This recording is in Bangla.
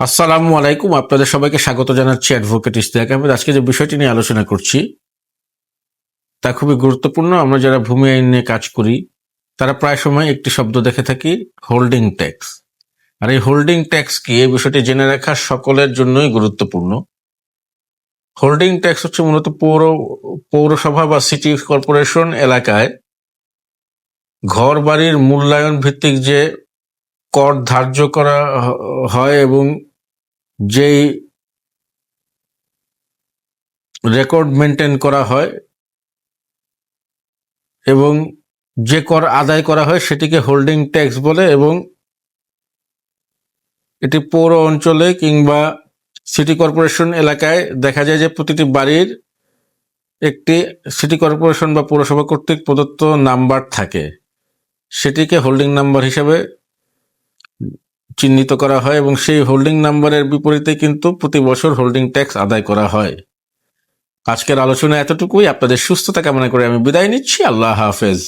আসসালামু আলাইকুম। আপনাদের সবাইকে স্বাগত জানাচ্ছি অ্যাডভোকেট ইস্তিয়াক আহমেদ। আজকে যে বিষয়টি নিয়ে আলোচনা করছি, তা খুবই গুরুত্বপূর্ণ। আমরা যারা ভূমি আইন নিয়ে কাজ করি, তারা প্রায় সময় একটি শব্দ দেখে থাকি হোল্ডিং ট্যাক্স আর এই হোল্ডিং ট্যাক্স কি? এই বিষয়টি জেনে রাখা সকলের জন্যই গুরুত্বপূর্ণ। হোল্ডিং ট্যাক্স হচ্ছে মূলত পৌর, পৌরসভা বা সিটি কর্পোরেশন এলাকায় ঘর বাড়ির মূল্যায়ন ভিত্তিক যে কর ধার্য করা হয় এবং যেই রেকর্ড মেনটেন করা হয় এবং যে কর আদায় করা হয় সেটিকে হোল্ডিং ট্যাক্স বলে এবং এটি পৌর অঞ্চলে কিংবা সিটি কর্পোরেশন এলাকায় দেখা যায় যে প্রতিটি বাড়ির একটি সিটি কর্পোরেশন বা পৌরসভা কর্তৃক প্রদত্ত নাম্বার থাকে। সেটিকে হোল্ডিং নাম্বার হিসাবে চিহ্নিত করা হয় এবং সেই হোল্ডিং নাম্বারের বিপরীতে কিন্তু প্রতি বছর হোল্ডিং ট্যাক্স আদায় করা হয়। আজকের আলোচনা এতটুকুই। আপনাদের সুস্থতা কামনা করে আমি বিদায় নিচ্ছি। আল্লাহ হাফেজ।